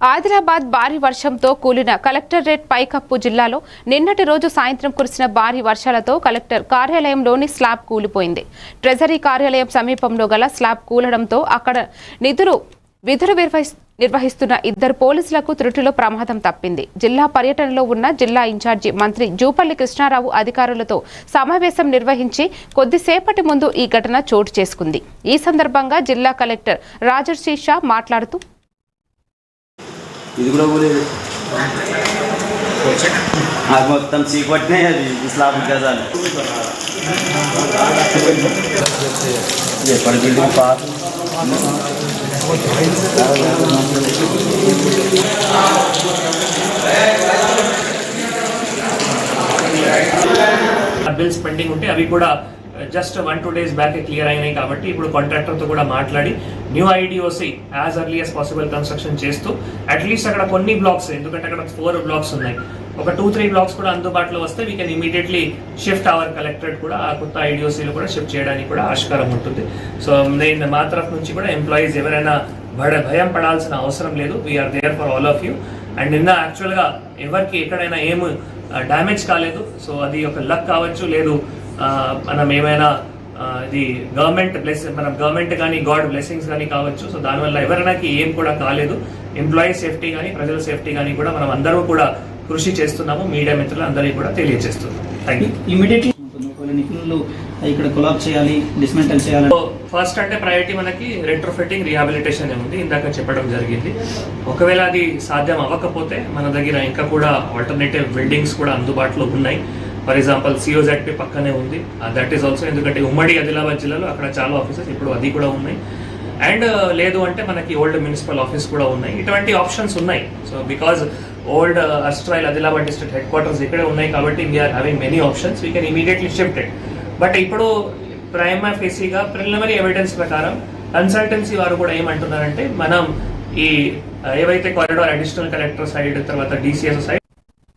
ఆదిలాబాద్ భారీ వర్షంతో కూలిన కలెక్టరేట్ పైకప్పు జిల్లాలో నిన్నటి రోజు సాయంత్రం కురిసిన భారీ వర్షాలతో కలెక్టర్ కార్యాలయంలోని స్లాబ్ కూలిపోయింది. ట్రెజరీ కార్యాలయం సమీపంలో గల స్లాబ్ కూలడంతో అక్కడ నిధులు విధులు నిర్వహిస్తున్న ఇద్దరు పోలీసులకు త్రుటిలో ప్రమాదం తప్పింది. జిల్లా పర్యటనలో ఉన్న జిల్లా ఇన్ఛార్జి మంత్రి జూపల్లి కృష్ణారావు అధికారులతో సమావేశం నిర్వహించి కొద్దిసేపటి ముందు ఈ ఘటన చోటు చేసుకుంది. ఈ సందర్భంగా జిల్లా కలెక్టర్ రాజర్షి షా మాట్లాడుతూ ఇది కూడా పోలేదు అది మొత్తం చీకపట్టినాయి అది స్లాబ్ గజాలు ఎప్పటి బిల్డింగ్ పాత బిల్స్ పెండింగ్ ఉంటే అవి కూడా just one two days back clear అయినాయి కాబట్టి ఇప్పుడు కాంట్రాక్టర్తో కూడా మాట్లాడి new IDOC as early as possible construction చేస్తూ అట్లీస్ట్ అక్కడ కొన్ని బ్లాక్స్ ఎందుకంటే అక్కడ ఫోర్ బ్లాక్స్ ఉన్నాయి. ఒక టూ త్రీ బ్లాక్స్ కూడా అందుబాటులో వస్తే we can immediately shift our collectorate కూడా ఆ కొత్త ఐడిఓసీలు కూడా షిఫ్ట్ చేయడానికి కూడా ఆస్కారం ఉంటుంది. సో నేను మా తరఫు నుంచి కూడా ఎంప్లాయీస్ ఎవరైనా భడ భయం పడాల్సిన అవసరం లేదు. We are there for all of you and నిన్న యాక్చువల్గా ఎవరికి ఎక్కడైనా ఏం డ్యామేజ్ కాలేదు. సో అది ఒక లక్ కావచ్చు లేదు మనం ఏమైనా ఇది గవర్నమెంట్ బ్లెస్ మనం గవర్నమెంట్ కానీ గాడ్ బ్లెస్సింగ్స్ కానీ కావచ్చు. సో దానివల్ల ఎవరైనాకి ఏం కూడా కాలేదు. ఎంప్లాయీ సేఫ్టీ కానీ ప్రజల సేఫ్టీ కానీ కూడా మనం అందరూ కూడా కృషి చేస్తున్నాము. మీడియా మిత్రులు అందరికీ కూడా తెలియజేస్తున్నాం థ్యాంక్ యూ ఇమీడియట్లీ నిపుణులు ఇక్కడ కొలాబ్ చేయాలి డిస్మెంటల్ చేయాలి సో ఫస్ట్ అంటే ప్రయారిటీ మనకి రెట్రోఫిట్టింగ్ రిహాబిలిటేషన్ ఉంది ఇందాక చెప్పడం జరిగింది. ఒకవేళ అది సాధ్యం అవ్వకపోతే మన దగ్గర ఇంకా కూడా ఆల్టర్నేటివ్ బిల్డింగ్స్ కూడా అందుబాటులో ఉన్నాయి. ఫర్ ఎగ్జాంపుల్ సిఓజెడ్పి పక్కనే ఉంది. దట్ ఈస్ ఆల్సో ఎందుకంటే ఉమ్మడి ఆదిలాబాద్ జిల్లాలో అక్కడ చాలా ఆఫీసెస్ ఇప్పుడు అది కూడా ఉన్నాయి. అండ్ uh, లేదు అంటే మనకి ఓల్డ్ మున్సిపల్ ఆఫీస్ కూడా ఉన్నాయి. ఇటువంటి ఆప్షన్స్ ఉన్నాయి. So because old అస్ట్రాయిల్ Adilabad district headquarters ఇక్కడే ఉన్నాయి కాబట్టి we are having many options we can immediately shifted but ఇప్పుడు ప్రైమా ఫేసీగా ప్రిలిమినరీ ఎవిడెన్స్ ప్రకారం కన్సల్టెన్సీ వారు కూడా ఏమంటున్నారంటే మనం ఈ uh, ఏవైతే కారిడార్ అడిషనల్ కలెక్టర్ సైడ్ తర్వాత డిసిఎస్ సైడ్